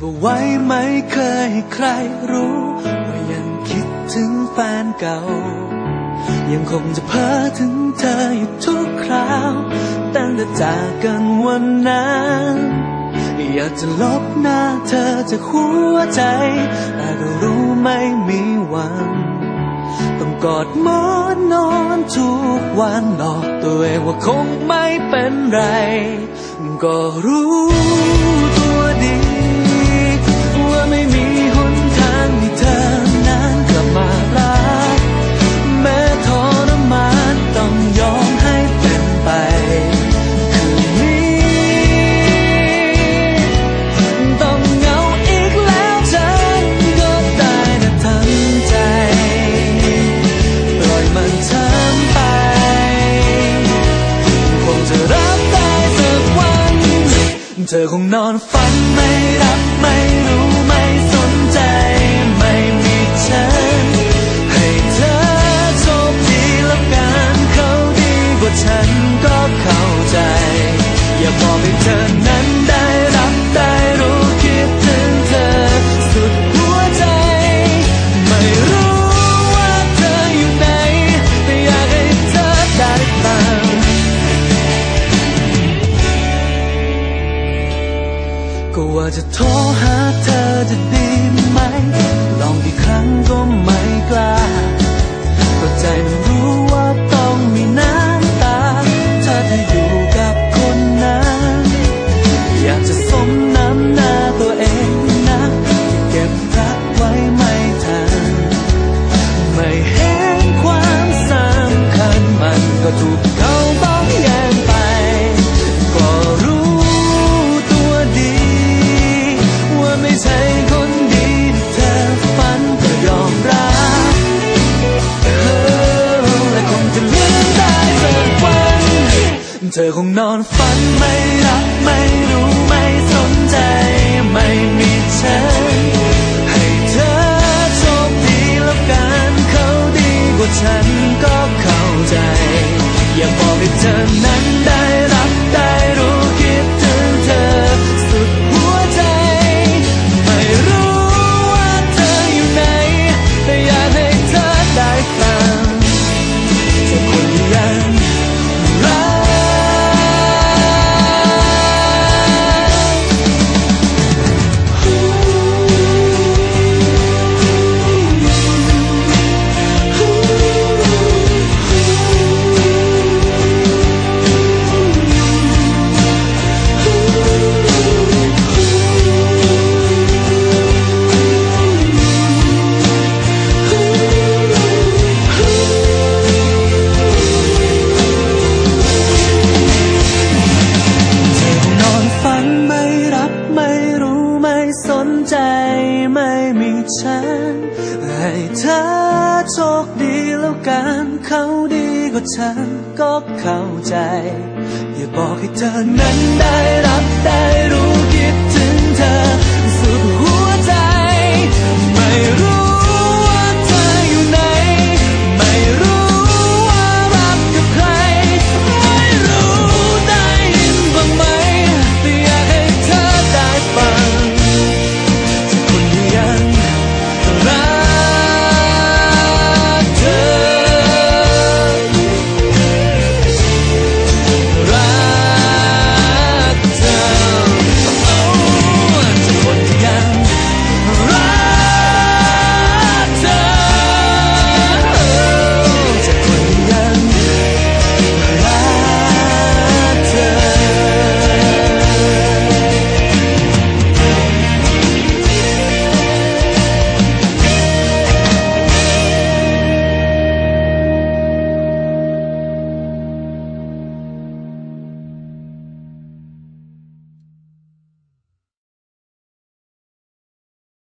เอาไว้ไม่เคยให้ใครรู้ ว่ายังคิดถึงแฟนเก่า ยังคงจะเพ้อถึงเธออยู่ทุกคราว ตั้งแต่จากกันวันนั้นอยากจะลบหน้าเธอจากหัวใจ แต่ก็รู้ไม่มีวัน ต้องกอดหมอนนอนทุกวันหลอกตัวเองว่าคงไม่เป็นไร ก็รู้ตัวดี ธอคงนอนฝันไม่รับไม่รู้ไม่สนใจไม่มีฉัน ให้เธอโชคดีแล้วกันเขาดีกว่าฉันก็ ว่าจะโทรหาเธอจะดีไหม ลองกี่ครั้งก็ไม่กล้า เธอคงนอนฝันไม่รักไม่รู้ ให้เธอโชคดีแล้วกันเขาดีกว่าฉันก็เข้าใจ อย่าบอกให้เธอนั้นได้